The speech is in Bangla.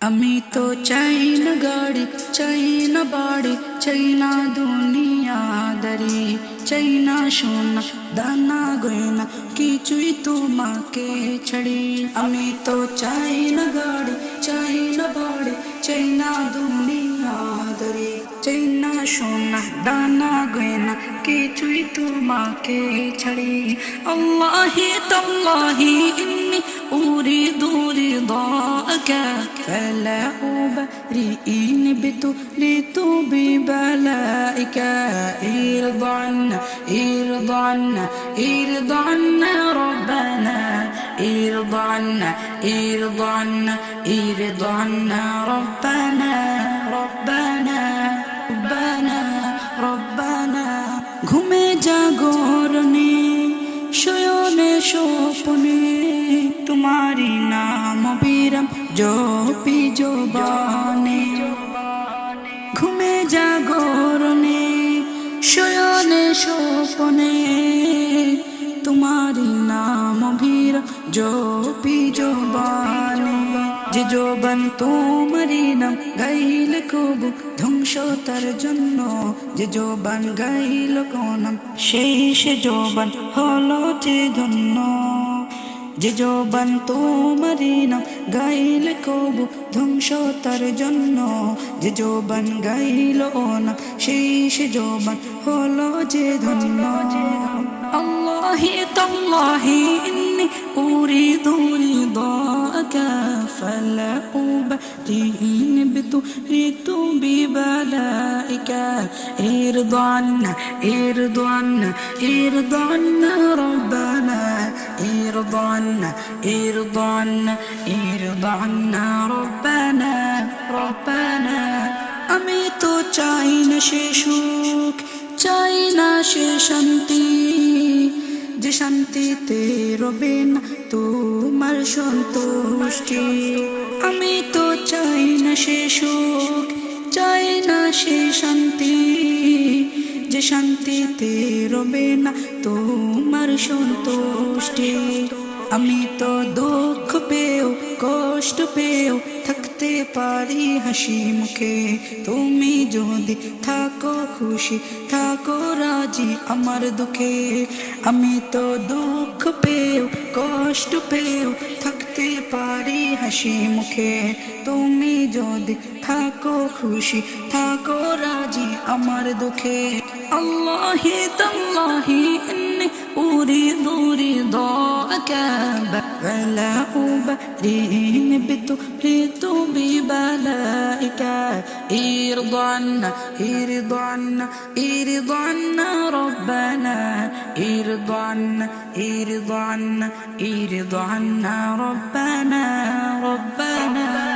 আমি তো চাই না গাড়ি চাই না বাড়ি চাই না দুনিয়াদারি চাই না সোনা, দানা গয়না, কিছুই তোমাকে ছড়ি। আমি তো চাই না গাড়ি চাই না বাড়ি চাই না দুনিয়াদারি চাই না সোনা দানা গয়না কিছুই তোমাকে ছাড়ি আল্লাহি তাল্লাহি ইন্নি أريد رضاك فلا أبرئ ابتليت ببلائك ارضى عنا ارضى عنا ارضى عنا ربنا ارضى عنا ارضى عنا ارضى عنا ربنا ربنا ربنا ঘুমে জাগরণে শয়নে স্বপনে তোমারি নাম বিরাম জপি জবানে। ঘুমে জাগরণে শয়নে স্বপনে তোমারি নাম বিরাম জপি জবানে। যে জবান তোমারি নাম গাইল কবু ধ্বংস তার জন্য যে জবান গাইল কোনাম সেই সে জবান হলো যে ধন্য যে জবান তোমারি নাম গাইল কবু ধ্বংস তার জন্য যে জবান গাইল না সেই সে জবান হলো যে ধন্য আল্লাহি তাল্লাহি أريد رضاك فلا أبدين بتريد ببلائك ارضى عنا ارضى عنا ارضى عنا ربنا ارضى عنا ارضى عنا ارضى عنا ربنا ربنا আমি তো চাই না সে সুখ চাই না সে শান্তি যে শান্তিতে রবে না তোমার সন্তুষ্টি। আমি তো চাই না সে সুখ, চাই না সে শান্তি। যে শান্তিতে রবে না তোমার সন্তুষ্টি। আমি তো দুঃখ পেও কষ্ট পেও থাকতে পারি হাসি মুখে। তুমি যদি থাকো খুশি, থাকো রাজি আমার দুঃখে। আমি তো দুঃখ পেও কষ্ট পেও থাকতে পারি হাসি মুখে। তুমি যদি থাকো খুশি, থাকো রাজি আমার দুঃখে। আল্লাহি তাল্লাহি على أبرئ بتريد ببلائك. إرض عنا إرض عنا إرض عنا ربنا. إرض عنا إرض عنا إرض عنا ربنا ربنا.